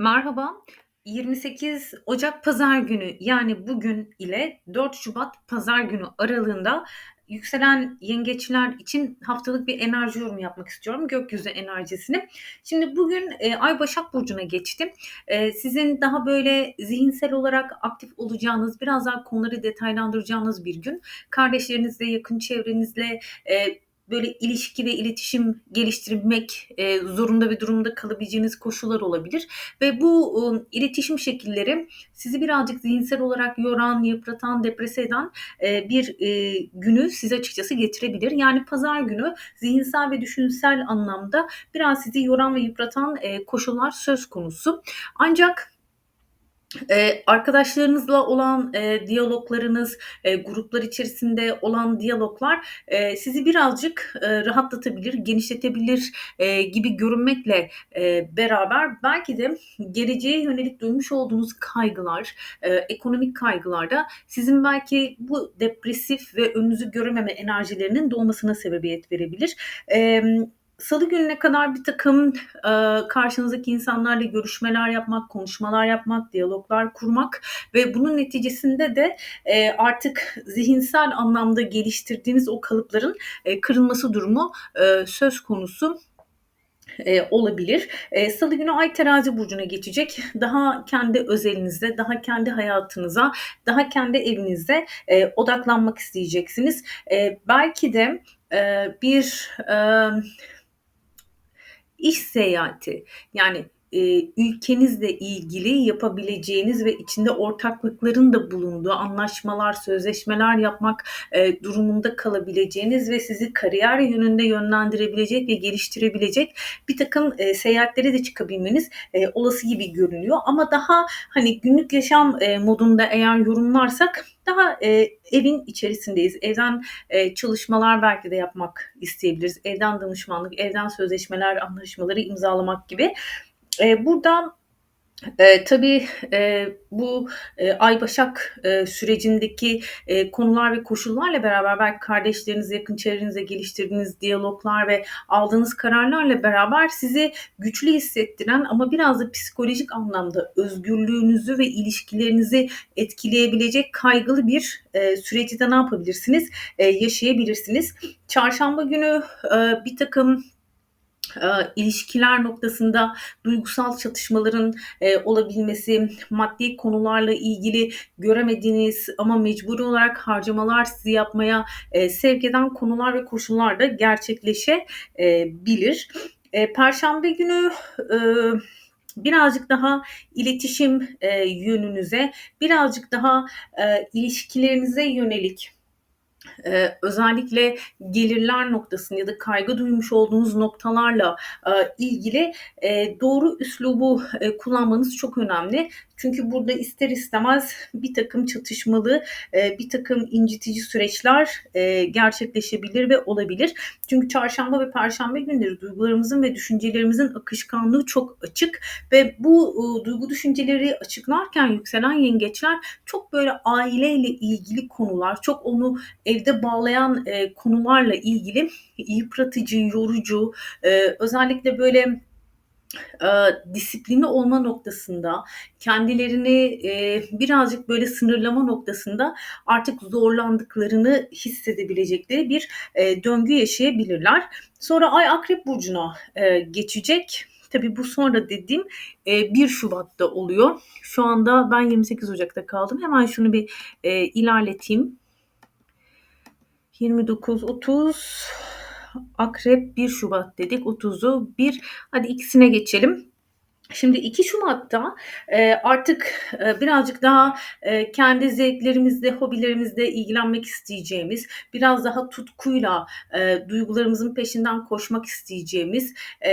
Merhaba. 28 Ocak Pazar günü yani bugün ile 4 Şubat Pazar günü aralığında yükselen yengeçler için haftalık bir enerji yorumu yapmak istiyorum. Gökyüzü enerjisini. Şimdi bugün e, Ay Başak Burcu'na geçtim. E, sizin daha böyle zihinsel olarak aktif olacağınız, biraz daha konuları detaylandıracağınız bir gün. Kardeşlerinizle, yakın çevrenizle, e, böyle ilişki ve iletişim geliştirmek e, zorunda bir durumda kalabileceğiniz koşullar olabilir ve bu e, iletişim şekilleri sizi birazcık zihinsel olarak yoran, yıpratan, deprese eden e, bir e, günü size açıkçası getirebilir. Yani pazar günü zihinsel ve düşünsel anlamda biraz sizi yoran ve yıpratan e, koşullar söz konusu. Ancak Eee, arkadaşlarınızla olan, eee, diyaloglarınız, eee, gruplar içerisinde olan diyaloglar, eee, sizi birazcık, eee, rahatlatabilir, genişletebilir, eee, gibi görünmekle, eee, beraber belki de geleceğe yönelik duymuş olduğunuz kaygılar, eee, ekonomik kaygılar da sizin belki bu depresif ve önünüzü görememe enerjilerinin doğmasına sebebiyet verebilir. Emm Salı gününe kadar bir takım eee, karşınızdaki insanlarla görüşmeler yapmak, konuşmalar yapmak, diyaloglar kurmak ve bunun neticesinde de eee, artık zihinsel anlamda geliştirdiğiniz o kalıpların eee, kırılması durumu eee, söz konusu eee, olabilir. Eee, Salı günü Ay Terazi burcuna geçecek. Daha kendi özelinizde, daha kendi hayatınıza, daha kendi evinizde eee, odaklanmak isteyeceksiniz. Eee, belki de eee, bir eee İş seyahati. Yani e, ülkenizle ilgili yapabileceğiniz ve içinde ortaklıkların da bulunduğu anlaşmalar, sözleşmeler yapmak e, durumunda kalabileceğiniz ve sizi kariyer yönünde yönlendirebilecek ve geliştirebilecek bir takım e, seyahatlere de çıkabilmeniz e, olası gibi görünüyor. Ama daha hani günlük yaşam e, modunda eğer yorumlarsak daha e, evin içerisindeyiz. Evden e, çalışmalar belki de yapmak isteyebiliriz. Evden danışmanlık, evden sözleşmeler, anlaşmaları imzalamak gibi. E, burada e, tabii e, bu e, Ay Başak e, sürecindeki e, konular ve koşullarla beraber belki kardeşleriniz, yakın çevrenizle geliştirdiğiniz diyaloglar ve aldığınız kararlarla beraber sizi güçlü hissettiren ama biraz da psikolojik anlamda özgürlüğünüzü ve ilişkilerinizi etkileyebilecek kaygılı bir e, süreci de ne yapabilirsiniz? E, yaşayabilirsiniz. Çarşamba günü e, bir takım e, ilişkiler noktasında duygusal çatışmaların e, olabilmesi, maddi konularla ilgili göremediğiniz ama mecburi olarak harcamalar sizi yapmaya e, sevk eden konular ve koşullar da gerçekleşebilir. E, Perşembe günü e, birazcık daha iletişim yönünüze, birazcık daha ilişkilerinize yönelik Eee, özellikle gelirler noktasında ya da kaygı duymuş olduğunuz noktalarla, eee, ilgili, eee, doğru üslubu, eee, kullanmanız çok önemli. Çünkü burada ister istemez bir takım çatışmalı, e, bir takım incitici süreçler e, gerçekleşebilir ve olabilir. Çünkü çarşamba ve perşembe günleri duygularımızın ve düşüncelerimizin akışkanlığı çok açık ve bu e, duygu düşünceleri açıklarken yükselen yengeçler çok böyle aileyle ilgili konular, çok onu evde bağlayan konularla ilgili yıpratıcı, yorucu, özellikle böyle e, disiplini olma noktasında, kendilerini e, birazcık böyle sınırlama noktasında artık zorlandıklarını hissedebilecekleri bir e, döngü yaşayabilirler. Sonra Ay Akrep Burcu'na e, geçecek. Tabii bu sonra dediğim e, 1 Şubat'ta oluyor. Şu anda ben 28 Ocak'ta kaldım. Hemen şunu bir e, ilerleteyim. 29, 30, Akrep 1 Şubat dedik. 30'u 1. Hadi ikisine geçelim. Şimdi 2 Şubat'ta e, artık e, birazcık daha e, kendi zevklerimizle, hobilerimizle ilgilenmek isteyeceğimiz, biraz daha tutkuyla e, duygularımızın peşinden koşmak isteyeceğimiz, e,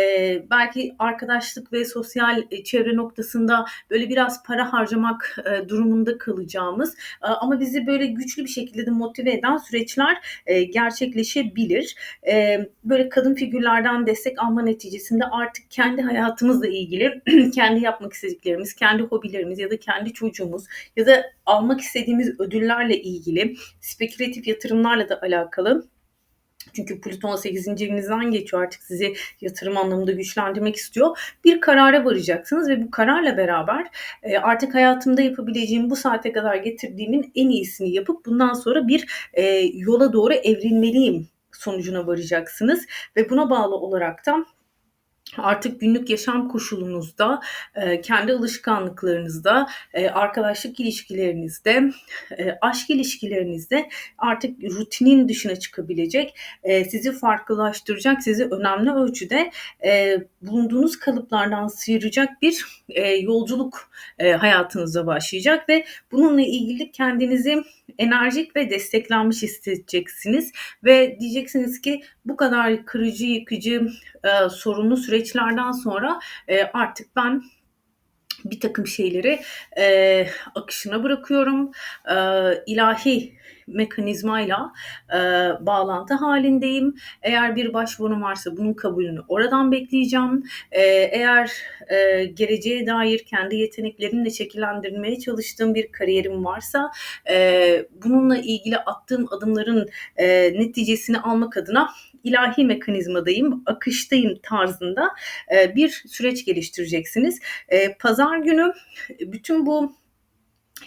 belki arkadaşlık ve sosyal e, çevre noktasında böyle biraz para harcamak e, durumunda kalacağımız e, ama bizi böyle güçlü bir şekilde de motive eden süreçler e, gerçekleşebilir. E, böyle kadın figürlerden destek alma neticesinde artık kendi hayatımızla ilgili kendi yapmak istediklerimiz, kendi hobilerimiz ya da kendi çocuğumuz ya da almak istediğimiz ödüllerle ilgili spekülatif yatırımlarla da alakalı Çünkü Plüton 8. evinizden geçiyor. Artık sizi yatırım anlamında güçlendirmek istiyor. Bir karara varacaksınız ve bu kararla beraber e, artık hayatımda yapabileceğim bu saate kadar getirdiğimin en iyisini yapıp bundan sonra bir e, yola doğru evrilmeliyim sonucuna varacaksınız ve buna bağlı olarak da artık günlük yaşam koşulunuzda, e, kendi alışkanlıklarınızda, e, arkadaşlık ilişkilerinizde, e, aşk ilişkilerinizde artık rutinin dışına çıkabilecek, sizi farklılaştıracak, sizi önemli ölçüde bulunduğunuz kalıplardan sıyıracak bir yolculuk hayatınıza başlayacak ve bununla ilgili kendinizi enerjik ve desteklenmiş hissedeceksiniz ve diyeceksiniz ki bu kadar kırıcı, yıkıcı, sorunlu süreç süreçlerden sonra e, artık ben bir takım şeyleri e, akışına bırakıyorum. E, ilahi mekanizmayla e, bağlantı halindeyim. Eğer bir başvurum varsa bunun kabulünü oradan bekleyeceğim. E, eğer e, geleceğe dair kendi yeteneklerimle şekillendirmeye çalıştığım bir kariyerim varsa e, bununla ilgili attığım adımların e, neticesini almak adına ilahi mekanizmadayım, akıştayım tarzında e, bir süreç geliştireceksiniz. E, pazar günü bütün bu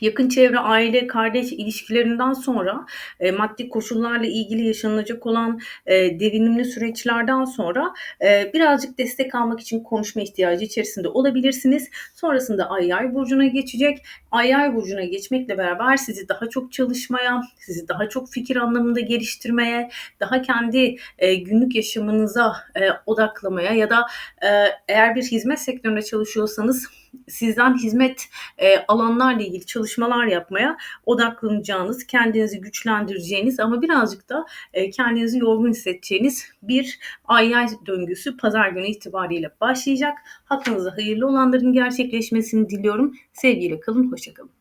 yakın çevre, aile, kardeş ilişkilerinden sonra e, maddi koşullarla ilgili yaşanılacak olan e, devinimli süreçlerden sonra e, birazcık destek almak için konuşma ihtiyacı içerisinde olabilirsiniz. Sonrasında Ay Yay burcuna geçecek. Ay Yay burcuna geçmekle beraber sizi daha çok çalışmaya, sizi daha çok fikir anlamında geliştirmeye, daha kendi e, günlük yaşamınıza e, odaklamaya ya da e, eğer bir hizmet sektöründe çalışıyorsanız sizden hizmet e, alanlarla ilgili çalışmalar yapmaya odaklanacağınız, kendinizi güçlendireceğiniz ama birazcık da e, kendinizi yorgun hissedeceğiniz bir ay ay döngüsü pazar günü itibariyle başlayacak. Hakkınızda hayırlı olanların gerçekleşmesini diliyorum. Sevgiyle kalın, hoşçakalın.